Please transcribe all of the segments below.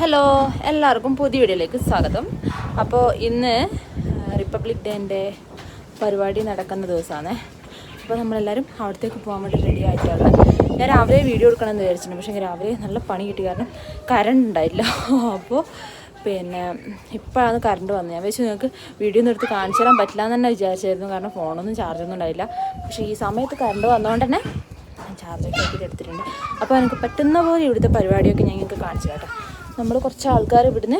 Hello എല്ലാവർക്കും പുതിയ വീഡിയോയിലേക്ക് സ്വാഗതം. അപ്പോൾ ഇന്ന് റിപ്പബ്ലിക് ഡേന്റെ പരിപാടി നടക്കുന്ന ദിവസമാണ്. അപ്പോൾ നമ്മളെല്ലാവരും അവിടത്തേക്ക് പോകാൻ വേണ്ടി റെഡി ആയിട്ടാണ്. ഞാൻ രാവിലെ വീഡിയോ എടുക്കണമെന്ന് വിചാരിച്ചിട്ടുണ്ട്. പക്ഷേ രാവിലെ നല്ല പണി കിട്ടി. കാരണം കറണ്ട് ഉണ്ടായില്ല. അപ്പോൾ പിന്നെ ഇപ്പോഴാണ് കറണ്ട് വന്നത്. ഞാൻ വെച്ച് നിങ്ങൾക്ക് വീഡിയോ ഒന്നും എടുത്ത് കാണിച്ചു തരാൻ പറ്റില്ല എന്ന് തന്നെ വിചാരിച്ചായിരുന്നു. കാരണം ഫോണൊന്നും ചാർജൊന്നും ഉണ്ടായില്ല. പക്ഷേ ഈ സമയത്ത് കറണ്ട് വന്നതുകൊണ്ട് തന്നെ ഞാൻ ചാർജൊക്കെ എടുത്തിട്ടുണ്ട്. അപ്പോൾ എനിക്ക് പറ്റുന്ന പോലെ ഇവിടുത്തെ പരിപാടിയൊക്കെ ഞാൻ നിങ്ങൾക്ക് കാണിച്ചു കേട്ടോ. നമ്മൾ കുറച്ച് ആൾക്കാർ ഇവിടുന്ന്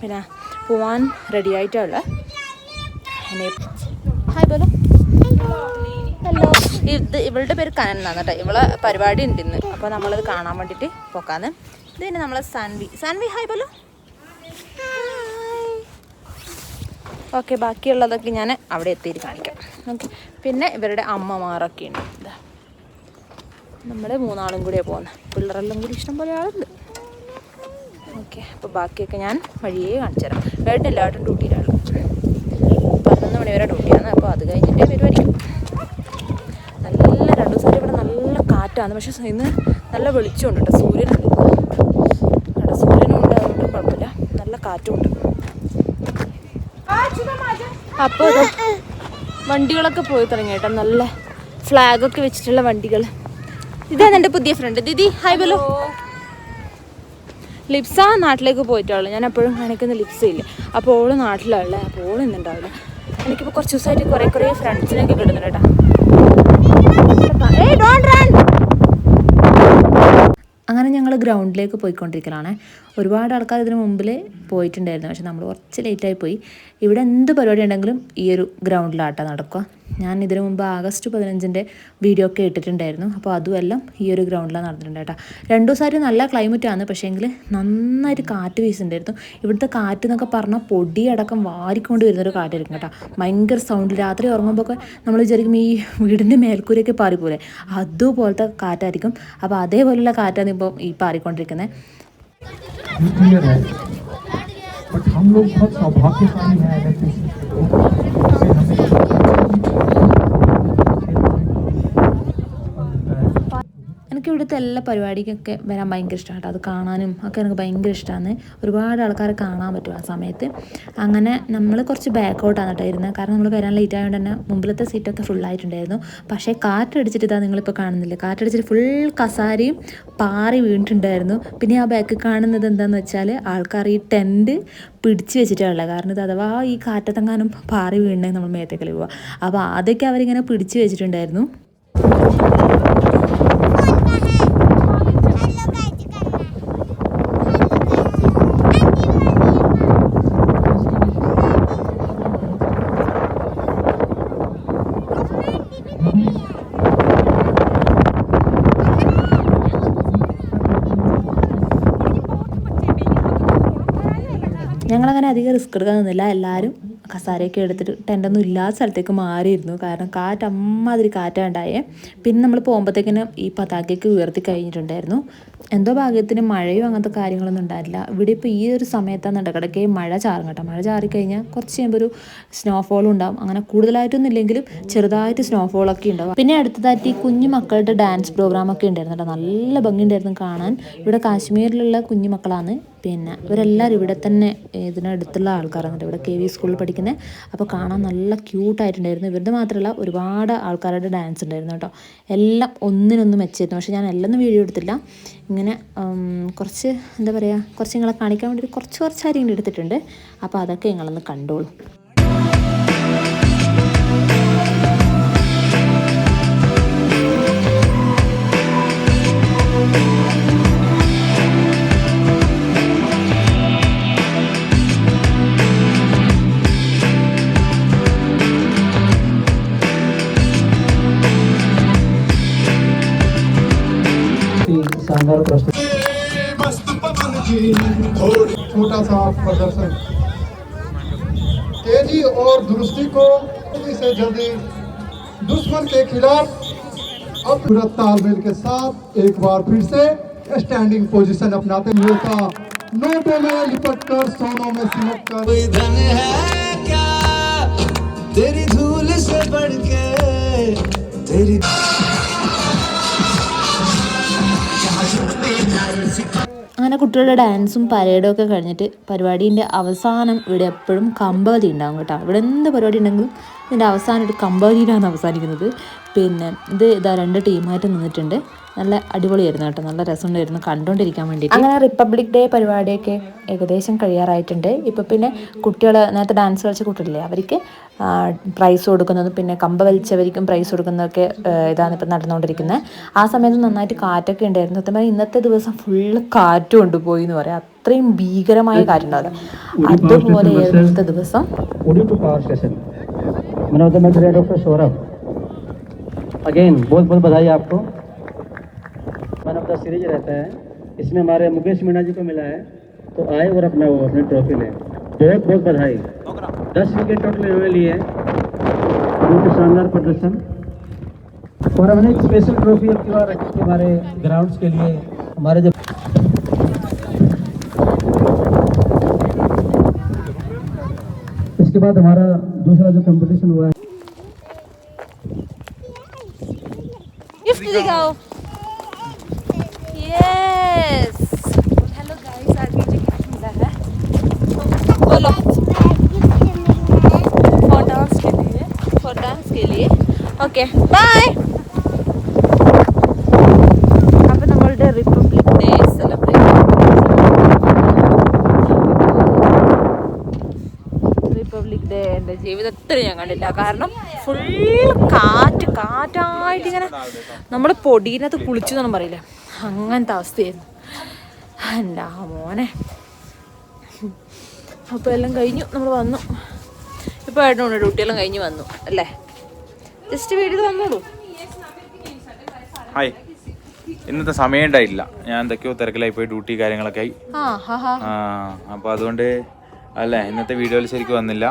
പിന്നെ പോവാൻ റെഡി ആയിട്ടുള്ള ഹായ് ബോലോ. ഹലോ ഇത് ഇവളുടെ പേര് കനൻ എന്നാണ് കേട്ടോ. ഇവളെ പരിപാടി ഉണ്ട് ഇന്ന്. അപ്പോൾ നമ്മളത് കാണാൻ വേണ്ടിയിട്ട് പോക്കാന്ന്. ഇത് തന്നെ നമ്മളെ സാൻവി. സാൻവി ഹായ് ബോലോ. ഓക്കെ ബാക്കിയുള്ളതൊക്കെ ഞാൻ അവിടെ എത്തിയിട്ട് കാണിക്കാം. ഓക്കെ പിന്നെ ഇവരുടെ അമ്മമാരൊക്കെ ഉണ്ട്. ഇതാ നമ്മൾ മൂന്നാളും കൂടിയാണ് പോകുന്നത് പിള്ളേരെല്ലാം കൂടി ഇഷ്ടം പോലെ ആളുണ്ട്. ഓക്കെ അപ്പോൾ ബാക്കിയൊക്കെ ഞാൻ വഴിയേ കാണിച്ചു തരാം. വേണ്ട എല്ലാവരും ഡ്യൂട്ടിയിലാണ് പതിനൊന്ന് മണി വരെ ഡ്യൂട്ടിയാണ് അപ്പോൾ അത് കഴിഞ്ഞിട്ടേ വരുമായിരിക്കും നല്ല രണ്ടു ദിവസമായിട്ട് ഇവിടെ നല്ല കാറ്റാണ് പക്ഷേ ഇന്ന് നല്ല വെളിച്ചമുണ്ട് കേട്ടോ സൂര്യനുണ്ട് അവിടെ സൂര്യനും ഉണ്ട് അതുകൊണ്ട് കുഴപ്പമില്ല. നല്ല കാറ്റുമുണ്ട്. അപ്പോൾ വണ്ടികളൊക്കെ പോയി തുടങ്ങി കേട്ടോ നല്ല ഫ്ലാഗൊക്കെ വെച്ചിട്ടുള്ള വണ്ടികൾ ഇതാണ് എന്റെ പുതിയ ഫ്രണ്ട് ദിദി ഹായ് ബലോ. ലിപ്സ നാട്ടിലേക്ക് പോയിട്ടുള്ളു. ഞാൻ എപ്പോഴും കാണിക്കുന്ന ലിപ്സ ഇല്ല? അപ്പോൾ ഓൾ നാട്ടിലുള്ള അപ്പോൾ ഓൾ ഇന്നുണ്ടാവില്ല എനിക്കിപ്പോൾ കുറച്ച് ദിവസമായിട്ട് കുറേ കുറേ ഫ്രണ്ട്സിനൊക്കെ കിട്ടുന്നുണ്ട് കേട്ടോ. അങ്ങനെ ഞങ്ങൾ ഗ്രൗണ്ടിലേക്ക് പോയിക്കൊണ്ടിരിക്കലാണ്. ഒരുപാട് ആൾക്കാർ ഇതിന് മുമ്പിൽ പോയിട്ടുണ്ടായിരുന്നു. പക്ഷെ നമ്മൾ കുറച്ച് ലേറ്റായി പോയി. ഇവിടെ എന്ത് പരിപാടി ഉണ്ടെങ്കിലും ഈ ഒരു ഗ്രൗണ്ടിലാട്ടാ നടക്കുക. ഞാൻ ഇതിനു മുമ്പ് ആഗസ്റ്റ് പതിനഞ്ചിൻ്റെ വീഡിയോ ഒക്കെ ഇട്ടിട്ടുണ്ടായിരുന്നു അപ്പോൾ അതുമെല്ലാം ഈ ഒരു ഗ്രൗണ്ടിലാണ് നടന്നിട്ടുണ്ട് കേട്ടോ രണ്ടു ദിവസമായിട്ട് നല്ല ക്ലൈമറ്റാണ് പക്ഷേങ്കിൽ നന്നായിട്ട് കാറ്റ് വീശുന്നുണ്ടായിരുന്നു ഇവിടുത്തെ കാറ്റ് എന്നൊക്കെ പറഞ്ഞാൽ പൊടിയടക്കം വാരിക്കൊണ്ട് വരുന്നൊരു കാറ്റായിരിക്കും കേട്ടോ ഭയങ്കര സൗണ്ട് രാത്രി ഉറങ്ങുമ്പോൾ ഒക്കെ നമ്മൾ വിചാരിക്കും ഈ വീടിൻ്റെ മേൽക്കൂരയൊക്കെ പാറിപ്പോലെ അതുപോലത്തെ കാറ്റായിരിക്കും അപ്പോൾ അതേപോലെയുള്ള കാറ്റാണ് ഇപ്പോൾ ഈ പാറിക്കൊണ്ടിരിക്കുന്നത് न्यूक्लियर है बट हम लोग बहुत सौभाग्यशाली हैं ഇവിടുത്തെ എല്ലാ പരിപാടിക്കൊക്കെ വരാൻ ഭയങ്കര ഇഷ്ടമാണ് കേട്ടോ അത് കാണാനും ഒക്കെ എനിക്ക് ഭയങ്കര ഇഷ്ടമാണ് ഒരുപാട് ആൾക്കാരെ കാണാൻ പറ്റും ആ സമയത്ത്. അങ്ങനെ നമ്മൾ കുറച്ച് ബാക്കൗട്ടാണ് കേട്ടോ ഇരുന്നത് കാരണം നമ്മൾ വരാൻ ലേറ്റ് ആയതുകൊണ്ട് തന്നെ മുമ്പിലത്തെ സീറ്റൊക്കെ ഫുൾ ആയിട്ടുണ്ടായിരുന്നു. പക്ഷേ കാറ്റടിച്ചിട്ട് ഇതാ നിങ്ങളിപ്പോൾ കാണുന്നില്ല? കാറ്റടിച്ചിട്ട് ഫുൾ കസാരയും പാറി വീണിട്ടുണ്ടായിരുന്നു. പിന്നെ ആ ബാക്ക് കാണുന്നത് എന്താണെന്ന് വെച്ചാൽ ആൾക്കാർ ഈ ടെന്റ് പിടിച്ച് വെച്ചിട്ടുള്ള കാരണം ഇത് അഥവാ ഈ കാറ്റത്തെങ്ങാനും പാറി വീണേ നമ്മൾ മേത്തേക്കളി പോവുക അപ്പോൾ ആദ്യമൊക്കെ അവരിങ്ങനെ പിടിച്ച് വെച്ചിട്ടുണ്ടായിരുന്നു. ഞങ്ങളങ്ങനെ അധികം റിസ്ക് എടുക്കാൻ നിന്നില്ല. എല്ലാവരും കസാരയൊക്കെ എടുത്തിട്ട് ടെന്റൊന്നും ഇല്ലാത്ത സ്ഥലത്തേക്ക് മാറിയിരുന്നു. കാരണം കാറ്റ് അമ്മാതിരി കാറ്റാണ്ടായേ. പിന്നെ നമ്മൾ പോകുമ്പോഴത്തേക്കിന് ഈ പതാകയൊക്കെ ഉയർത്തി കഴിഞ്ഞിട്ടുണ്ടായിരുന്നു. എന്തോ ഭാഗ്യത്തിന് മഴയോ അങ്ങനത്തെ കാര്യങ്ങളൊന്നും ഉണ്ടായില്ല ഇവിടെ ഇപ്പോൾ ഈ ഒരു സമയത്താണ് ഇടക്കിടയ്ക്ക് മഴ ചാറും കേട്ടോ. മഴ ചാറിക്കഴിഞ്ഞാൽ കുറച്ച് കഴിയുമ്പോൾ ഒരു സ്നോഫോളും ഉണ്ടാവും. അങ്ങനെ കൂടുതലായിട്ടൊന്നും ഇല്ലെങ്കിലും ചെറുതായിട്ട് സ്നോഫോളൊക്കെ ഉണ്ടാവും. പിന്നെ അടുത്തതായിട്ട് ഈ കുഞ്ഞു മക്കളുടെ ഡാൻസ് പ്രോഗ്രാം ഒക്കെ ഉണ്ടായിരുന്നു കേട്ടോ. നല്ല ഭംഗിയുണ്ടായിരുന്നു കാണാൻ. ഇവിടെ കാശ്മീരിലുള്ള കുഞ്ഞു മക്കളാണ്. പിന്നെ ഇവരെല്ലാവരും ഇവിടെ തന്നെ ഇതിനടുത്തുള്ള ആൾക്കാരാണ് ഇവിടെ കെ വി സ്കൂളിൽ പഠിക്കുന്നത് അപ്പോൾ കാണാൻ നല്ല ക്യൂട്ടായിട്ടുണ്ടായിരുന്നു. ഇവരുടെ മാത്രമല്ല ഒരുപാട് ആൾക്കാരുടെ ഡാൻസ് ഉണ്ടായിരുന്നു കേട്ടോ. എല്ലാം ഒന്നിനൊന്നും മെച്ചായിരുന്നു പക്ഷേ ഞാൻ എല്ലാം വീഡിയോ എടുത്തില്ല. ഇങ്ങനെ കുറച്ച് എന്താ പറയുക കുറച്ച് നിങ്ങളെ കാണിക്കാൻ വേണ്ടി കുറച്ച് കുറച്ച് കാര്യങ്ങൾ എടുത്തിട്ടുണ്ട്. അപ്പോൾ അതൊക്കെ നിങ്ങളൊന്ന് കണ്ടോളൂ. शानदार प्रस्तुति छोटा सा प्रदर्शन। तेज़ी और दुरुस्ती को जल्दी से जल्दी दुश्मन के खिलाफ अब तालमेल के साथ एक बार फिर से स्टैंडिंग पोजीशन अपनाते हुए का। नोटों में लिपट कर सोनों में सिमट कर। धन है क्या? तेरी धूल से बढ़ के അങ്ങനെ കുട്ടികളുടെ ഡാൻസും പരേഡും ഒക്കെ കഴിഞ്ഞിട്ട് പരിപാടീന്റെ അവസാനം ഇവിടെ എപ്പോഴും കമ്പവലി ഉണ്ടാകും കേട്ടോ. ഇവിടെ എന്ത് പരിപാടി ഉണ്ടെങ്കിലും ഇതിന്റെ അവസാനം ഒരു കമ്പവലിയിലാണ് അവസാനിക്കുന്നത്. പിന്നെ ഇത് ഇതാ രണ്ട് ടീമായിട്ട് നിന്നിട്ടുണ്ട് നല്ല അടിപൊളിയായിരുന്നു കേട്ടോ നല്ല രസമുണ്ടായിരുന്നു കണ്ടുകൊണ്ടിരിക്കാൻ വേണ്ടിയിട്ട് അങ്ങനെ റിപ്പബ്ലിക് ഡേ പരിപാടിയൊക്കെ ഏകദേശം കഴിയാറായിട്ടുണ്ട് ഇപ്പോൾ പിന്നെ കുട്ടികൾ നേരത്തെ ഡാൻസ് കളിച്ച കുട്ടികളില്ലേ അവർക്ക് പ്രൈസ് കൊടുക്കുന്നതും പിന്നെ കമ്പ വലിച്ചവർക്കും പ്രൈസ് കൊടുക്കുന്നതൊക്കെ ഇതാണ് ഇപ്പം നടന്നുകൊണ്ടിരിക്കുന്നത് ആ സമയത്ത് നന്നായിട്ട് കാറ്റൊക്കെ ഉണ്ടായിരുന്നു സത്യം പറഞ്ഞാൽ ഇന്നത്തെ ദിവസം ഫുള്ള് കാറ്റ് കൊണ്ടുപോയി എന്ന് പറയാം അത്രയും ഭീകരമായ കാറ്റുണ്ടാവില്ല അതുപോലെ ഇന്നത്തെ ദിവസം ഡോക്ടർ Again, बहुत बहुत बधाई आपको। मैन ऑफ़ द सीरीज़ रहता है। इसमें हमारे मुकेश मीणा जी को मिला है। तो आए और अपना वो अपनी ट्रॉफी लें। बहुत बहुत बधाई। दस विकेट टोटल इन्होंने लिए बहुत शानदार प्रदर्शन। और हमने एक स्पेशल ट्रॉफी अब की बार रखी हमारे ग्राउंड्स के लिए हमारे जब इसके बाद हमारा दूसरा जो कंपटीशन हुआ है आज मुझे मिला है बोलो के लिए. के लिए. ओके बाय अब हम रिपब्लिक डे ജീവിതത്തിൽ ഞാൻ കണ്ടില്ല കാരണം ഫുൾ കാറ്റ് കാറ്റായിട്ട് ഇങ്ങനെ നമ്മൾ പൊടിയിനകത്ത് കുളിച്ചു എന്നൊന്നും പറയില്ല? അങ്ങനത്തെ അവസ്ഥയായിരുന്നു. എന്താ മോനെ. അപ്പോൾ എല്ലാം കഴിഞ്ഞു നമ്മൾ വന്നു. ഇപ്പോൾ ഏട്ടനുണ്ട് ഡ്യൂട്ടിയെല്ലാം കഴിഞ്ഞ് വന്നു അല്ലേ? ജസ്റ്റ് വീട്ടിൽ വന്നോളൂ. ഹായ്. ഇന്നത്തെ സമയം ഉണ്ടായില്ല. ഞാൻ എന്തൊക്കെയോ തിരക്കിലായി പോയി ഡ്യൂട്ടി കാര്യങ്ങളൊക്കെ ആയി. അപ്പോൾ അതുകൊണ്ട് അല്ലേ ഇന്നത്തെ വീഡിയോയിൽ ശരിക്കും വന്നില്ല.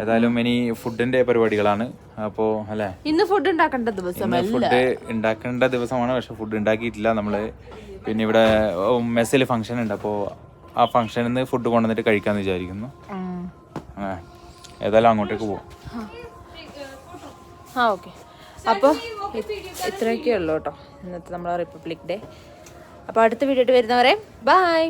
ഏതായാലും ഇനി ഫുഡിന്റെ പരിപാടികളാണ്. അപ്പോ അല്ലെ? ഇന്ന് ഫുഡ് ഉണ്ടാക്കേണ്ട ദിവസം ഫുഡ് ഉണ്ടാക്കേണ്ട ദിവസമാണ്. പക്ഷെ ഫുഡ് ഉണ്ടാക്കിയിട്ടില്ല നമ്മൾ. പിന്നെ ഇവിടെ മെസ്സിൽ ഫംഗ്ഷൻ ഉണ്ട്. അപ്പോ ആ ഫംഗ്ഷനിൽ നിന്ന് ഫുഡ് കൊണ്ടുവന്നിട്ട് കഴിക്കാന്ന് വിചാരിക്കുന്നു. ഏതായാലും അങ്ങോട്ടേക്ക് പോകും ആ. ഓക്കെ. അപ്പോൾ ഇത്രയൊക്കെ ഉള്ളൂ കേട്ടോ. ഇന്നത്തെ നമ്മളെ റിപ്പബ്ലിക് ഡേ അപ്പോൾ അടുത്ത വീഡിയോ ആയിട്ട് വരുന്നവരെ ബായ്